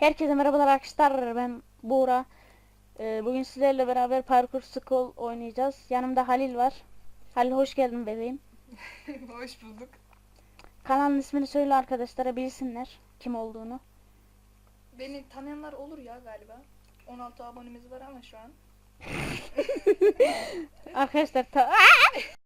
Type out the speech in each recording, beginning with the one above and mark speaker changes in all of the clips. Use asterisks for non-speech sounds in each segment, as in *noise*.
Speaker 1: Herkese merhabalar arkadaşlar. Ben Buğra. Ee, bugün sizlerle beraber Parkur School oynayacağız. Yanımda Halil var. Halil hoş geldin bebeğim. *laughs*
Speaker 2: Hoş bulduk.
Speaker 1: Kanalın ismini söyle arkadaşlara bilsinler kim olduğunu.
Speaker 2: Beni tanıyanlar olur ya galiba. 16 abonemiz var ama şu an. *laughs*
Speaker 1: Arkadaşlar ta *laughs*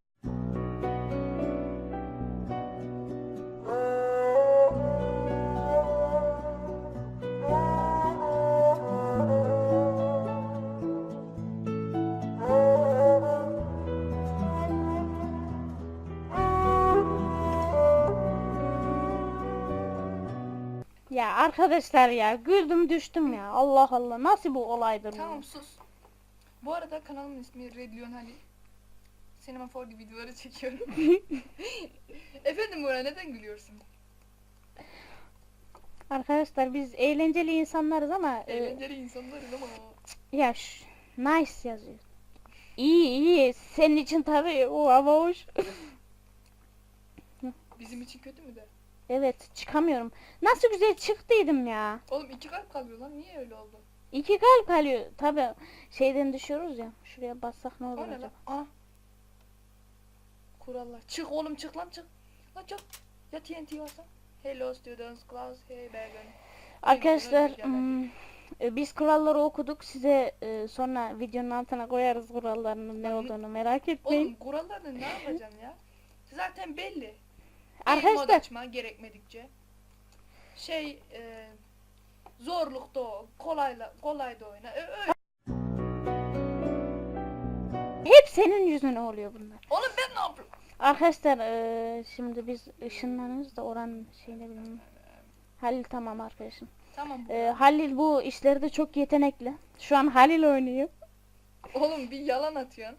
Speaker 1: Ya arkadaşlar ya güldüm düştüm ya. Allah Allah nasıl bu olaydır bu?
Speaker 2: Tamam sus. Bu arada kanalımın ismi Redlion Halil. Sinema 4D videoları çekiyorum. *laughs* Efendim Buğra neden gülüyorsun?
Speaker 1: Arkadaşlar biz eğlenceli insanlarız ama e,
Speaker 2: Eğlenceli insanlarız ama.
Speaker 1: ya ş- nice yazıyor. İyi iyi senin için tabii o ama hoş.
Speaker 2: Bizim için kötü mü de?
Speaker 1: Evet çıkamıyorum. Nasıl güzel çıktıydım ya.
Speaker 2: Oğlum iki kalp kalıyor lan niye öyle oldu?
Speaker 1: İki kalp kalıyor. Tabii şeyden düşüyoruz ya. Şuraya bassak ne olur
Speaker 2: O ne
Speaker 1: acaba?
Speaker 2: lan? Aa. Kurallar. Çık oğlum çık lan çık. Lan çık. Ya TNT varsa? Hello students class. Hey Bergen.
Speaker 1: Arkadaşlar hmm, e, biz kuralları okuduk. Size e, sonra videonun altına koyarız kurallarının ne olduğunu merak etmeyin.
Speaker 2: Oğlum kuralları ne yapacaksın ya? Zaten belli.
Speaker 1: Arkadaşlar-
Speaker 2: Arkadaşlar. açma gerekmedikçe. Şey e, zorlukta o, kolayla kolay da oyna. Ö- öyle.
Speaker 1: Hep senin yüzüne oluyor bunlar.
Speaker 2: Oğlum ben ne yapayım?
Speaker 1: Arkadaşlar e, şimdi biz ışınlanırız da oranın şeyini bilmiyorum. Halil tamam arkadaşım.
Speaker 2: Tamam.
Speaker 1: E, Halil bu işlerde çok yetenekli. Şu an Halil oynuyor.
Speaker 2: Oğlum bir yalan atıyorsun.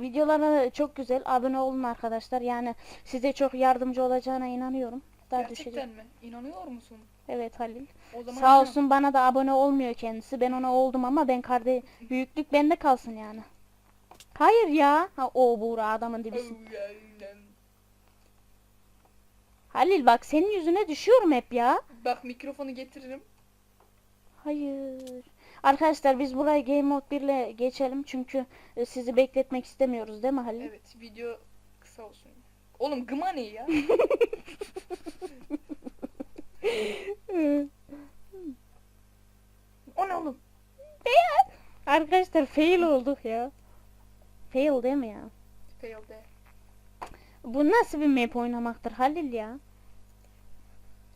Speaker 1: Videoları çok güzel. Abone olun arkadaşlar. Yani size çok yardımcı olacağına inanıyorum. Daha
Speaker 2: Gerçekten
Speaker 1: düşecek.
Speaker 2: mi? İnanıyor musun?
Speaker 1: Evet Halil.
Speaker 2: O zaman
Speaker 1: Sağ olsun bana da abone olmuyor kendisi. Ben ona oldum ama ben kardeş büyüklük bende kalsın yani. Hayır ya. Ha, o Buğra adamın dibisin. Halil bak senin yüzüne düşüyorum hep ya.
Speaker 2: Bak mikrofonu getiririm.
Speaker 1: Hayır. Arkadaşlar biz burayı Game Mode 1 ile geçelim çünkü e, sizi bekletmek istemiyoruz değil mi Halil?
Speaker 2: Evet video kısa olsun. Oğlum gıma ne ya? *laughs* o ne oğlum?
Speaker 1: Arkadaşlar fail olduk ya. Fail değil mi ya?
Speaker 2: Fail de.
Speaker 1: Bu nasıl bir map oynamaktır Halil ya?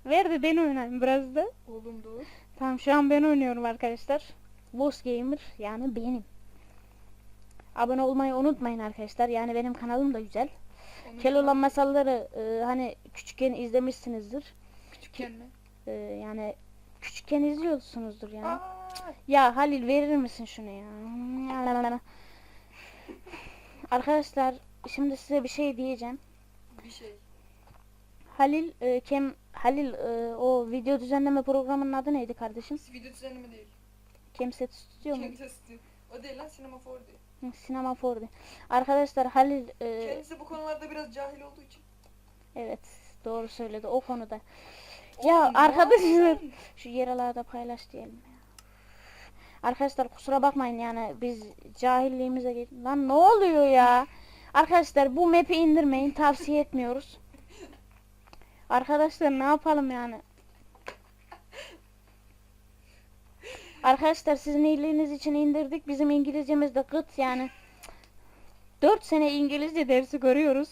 Speaker 1: Ver de ben oynayayım biraz da.
Speaker 2: Oğlum dur.
Speaker 1: Tamam şu an ben oynuyorum arkadaşlar. Boss Gamer yani benim. Abone olmayı unutmayın arkadaşlar. Yani benim kanalım da güzel.
Speaker 2: Onu
Speaker 1: Keloğlan masalları e, hani küçükken izlemişsinizdir.
Speaker 2: küçükken mi?
Speaker 1: E, yani küçükken izliyorsunuzdur yani.
Speaker 2: Aa,
Speaker 1: Ya Halil verir misin şunu ya? Arkadaşlar şimdi size bir şey diyeceğim.
Speaker 2: bir şey.
Speaker 1: Halil e, kem Halil e, o video düzenleme programının adı neydi kardeşim?
Speaker 2: Video düzenleme değil.
Speaker 1: Kemset Stüdyo mu?
Speaker 2: Kendisi istiyor. O değil lan sinema 4D.
Speaker 1: Hı, Sinema 4D. Arkadaşlar Halil e,
Speaker 2: Kendisi bu konularda biraz cahil olduğu için.
Speaker 1: evet doğru söyledi o konuda.
Speaker 2: Oğlum,
Speaker 1: Ya arkadaşlar şu yeralarda paylaş diyelim ya. Arkadaşlar kusura bakmayın yani biz cahilliğimize geç... Lan ne oluyor ya? Arkadaşlar bu map'i indirmeyin tavsiye etmiyoruz. Arkadaşlar ne yapalım yani? Arkadaşlar sizin iyiliğiniz için indirdik. Bizim İngilizcemiz de gıt yani. 4 sene İngilizce dersi görüyoruz.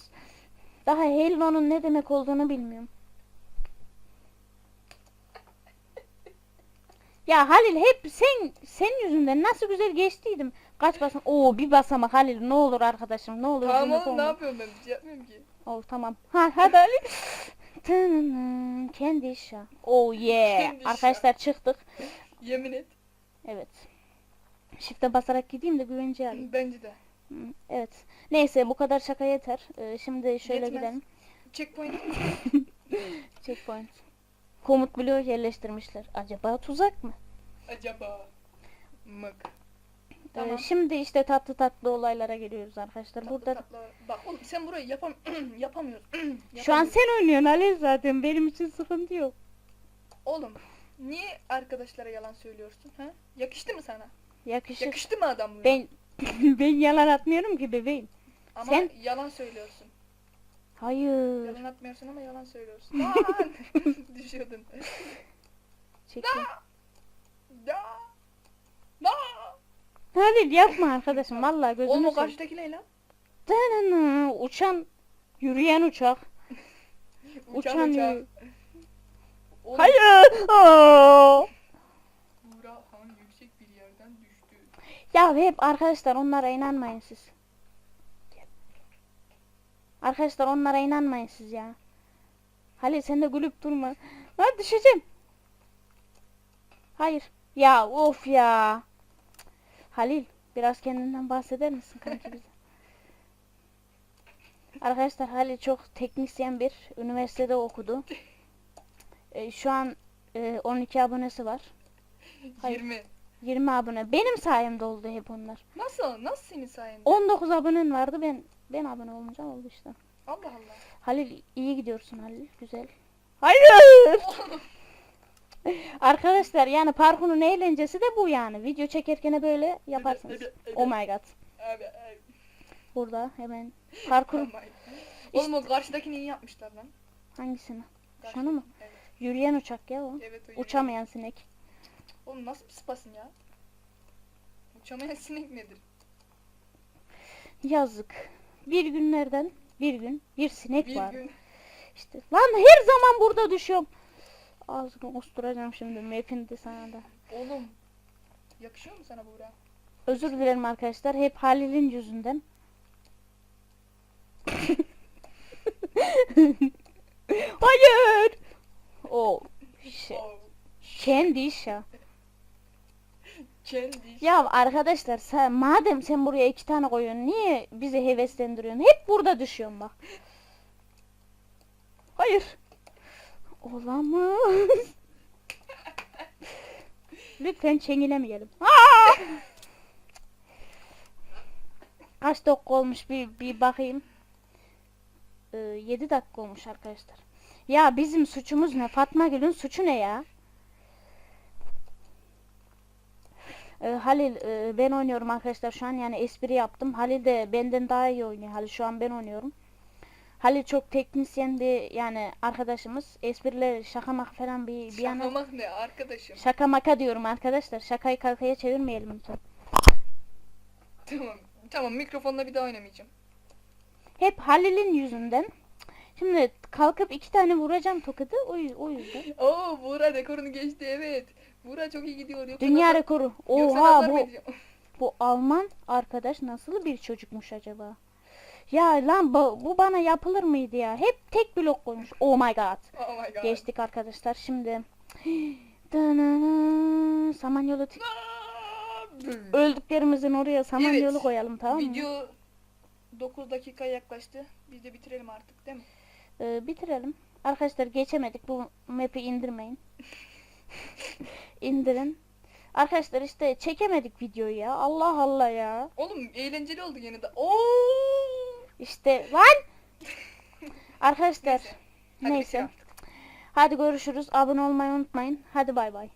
Speaker 1: Daha Hello'nun ne demek olduğunu bilmiyorum. Ya Halil hep sen senin yüzünden nasıl güzel geçtiydim. Kaç basam? Oo bir basamak Halil ne olur arkadaşım ne olur.
Speaker 2: Tamam oğlum ne yapıyorum ben? Bir şey yapmıyorum ki.
Speaker 1: Oh tamam. Ha hadi Halil. Tınının, Kendi işi. Oh yeah.
Speaker 2: Kendi işi.
Speaker 1: Arkadaşlar çıktık.
Speaker 2: Yemin et.
Speaker 1: Evet. Shift'e basarak gideyim de güvenceye alayım.
Speaker 2: Bence de.
Speaker 1: Hı, Evet. Neyse bu kadar şaka yeter. Ee, şimdi şöyle
Speaker 2: Yetmez.
Speaker 1: gidelim.
Speaker 2: Checkpoint. *laughs*
Speaker 1: Checkpoint. Komut bloğu yerleştirmişler. Acaba tuzak mı?
Speaker 2: Acaba. Mık.
Speaker 1: Ee,
Speaker 2: Tamam.
Speaker 1: şimdi işte tatlı tatlı olaylara geliyoruz arkadaşlar.
Speaker 2: Tatlı
Speaker 1: Burada
Speaker 2: tatlı. Bak oğlum sen burayı yapam *clears throat* yapamıyorsun. *clears throat*
Speaker 1: şu an sen oynuyorsun Ali zaten benim için sıkıntı yok.
Speaker 2: Oğlum niye arkadaşlara yalan söylüyorsun? Ha? Yakıştı mı sana?
Speaker 1: Yakışır.
Speaker 2: Yakıştı mı adamlığa?
Speaker 1: Ben *laughs* ben yalan atmıyorum ki bebeğim.
Speaker 2: Ama
Speaker 1: sen-
Speaker 2: yalan söylüyorsun.
Speaker 1: Hayır.
Speaker 2: Yalan atmıyorsun ama yalan söylüyorsun. Lan! *laughs* Düşüyordun.
Speaker 1: Çekil.
Speaker 2: Da! Da!
Speaker 1: Halil yapma arkadaşım vallahi gözünü
Speaker 2: Oğlum o
Speaker 1: seveyim.
Speaker 2: karşıdaki ne lan?
Speaker 1: Danana, Uçan yürüyen uçak. *laughs*
Speaker 2: Uçan
Speaker 1: Uçan
Speaker 2: uçak. Oğlum,
Speaker 1: Hayır. Aa!
Speaker 2: Buğra Han yüksek bir yerden düştü.
Speaker 1: Ya hep arkadaşlar onlara inanmayın siz. Arkadaşlar onlara inanmayın siz ya. Halil sen de gülüp durma. Ha düşeceğim. Hayır. Ya of ya. Halil biraz kendinden bahseder misin kanki bize? Arkadaşlar Halil çok teknisyen bir üniversitede okudu. Ee, şu an e, 12 abonesi var. Hayır.
Speaker 2: 20.
Speaker 1: 20 abone. Benim sayemde oldu hep onlar.
Speaker 2: Nasıl? Nasıl senin sayende?
Speaker 1: 19 abonen vardı ben ben abone olunca oldu işte.
Speaker 2: Allah Allah.
Speaker 1: Halil iyi gidiyorsun Halil güzel. *laughs* Hayır. Arkadaşlar yani parkurun eğlencesi de bu yani. Video çekerken böyle yaparsınız. Oh my god.
Speaker 2: Abi, abi.
Speaker 1: Burada hemen parkur.
Speaker 2: Oğlum o karşıdakini iyi yapmışlar lan.
Speaker 1: hangisini? Şunu mu?
Speaker 2: Evet.
Speaker 1: Yürüyen uçak ya o.
Speaker 2: Evet o.
Speaker 1: Uçamayan sinek.
Speaker 2: Oğlum nasıl bir spasın ya? Uçamayan sinek nedir?
Speaker 1: Yazık. Bir günlerden bir gün bir sinek
Speaker 2: Bir
Speaker 1: var.
Speaker 2: gün
Speaker 1: İşte lan her zaman burada düşüyorum. Ağzını osturacağım şimdi map'in de sana da.
Speaker 2: oğlum yakışıyor mu sana Buğra?
Speaker 1: Özür dilerim arkadaşlar. Hep Halil'in yüzünden. *laughs* Hayır. O şey,
Speaker 2: Oh,
Speaker 1: kendi iş ya.
Speaker 2: kendi.
Speaker 1: Ya arkadaşlar sen madem sen buraya iki tane koyuyorsun niye bizi heveslendiriyorsun? Hep burada düşüyorsun bak. Hayır. Olamaz. Lütfen çengilemeyelim. Aa! Kaç dakika olmuş bir, bir bakayım. Ee, 7 dakika olmuş arkadaşlar. Ya bizim suçumuz ne? Fatma Gül'ün suçu ne ya? Ee, Halil e, ben oynuyorum arkadaşlar şu an yani espri yaptım. Halil de benden daha iyi oynuyor. Halil şu an ben oynuyorum. Halil çok teknisyen bir yani arkadaşımız. Espriler şaka maka falan bir, bir yana.
Speaker 2: Şaklamak ne arkadaşım?
Speaker 1: Şaka maka diyorum arkadaşlar. Şakayı kalkaya çevirmeyelim lütfen.
Speaker 2: Tamam. Tamam mikrofonla bir daha oynamayacağım.
Speaker 1: Hep Halil'in yüzünden. Şimdi kalkıp iki tane vuracağım tokadı o, yüz- o yüzden.
Speaker 2: Oo Buğra rekorunu geçti evet. Buğra çok iyi gidiyor. Yoksa
Speaker 1: Dünya
Speaker 2: nazar-
Speaker 1: rekoru. Oha bu bu Alman arkadaş nasıl bir çocukmuş acaba? Ya lan bu, bu bana yapılır mıydı ya? Hep tek blok koymuş. Oh my god. *laughs*
Speaker 2: Oh my god.
Speaker 1: Geçtik arkadaşlar. Şimdi *gasps* Samanyolu öldüklerimizin oraya Samanyolu
Speaker 2: Evet.
Speaker 1: koyalım tamam mı?
Speaker 2: Video 9 dakika yaklaştı. Biz de bitirelim artık değil mi?
Speaker 1: Ee, bitirelim. Arkadaşlar geçemedik. Bu map'i indirmeyin. *laughs* İndirin. Arkadaşlar işte çekemedik videoyu ya. Allah Allah ya.
Speaker 2: Oğlum eğlenceli oldu yine de. Oo!
Speaker 1: İşte lan. Arkadaşlar
Speaker 2: Neyse.
Speaker 1: Neyse. Hadi görüşürüz. Abone olmayı unutmayın. Hadi bay bay.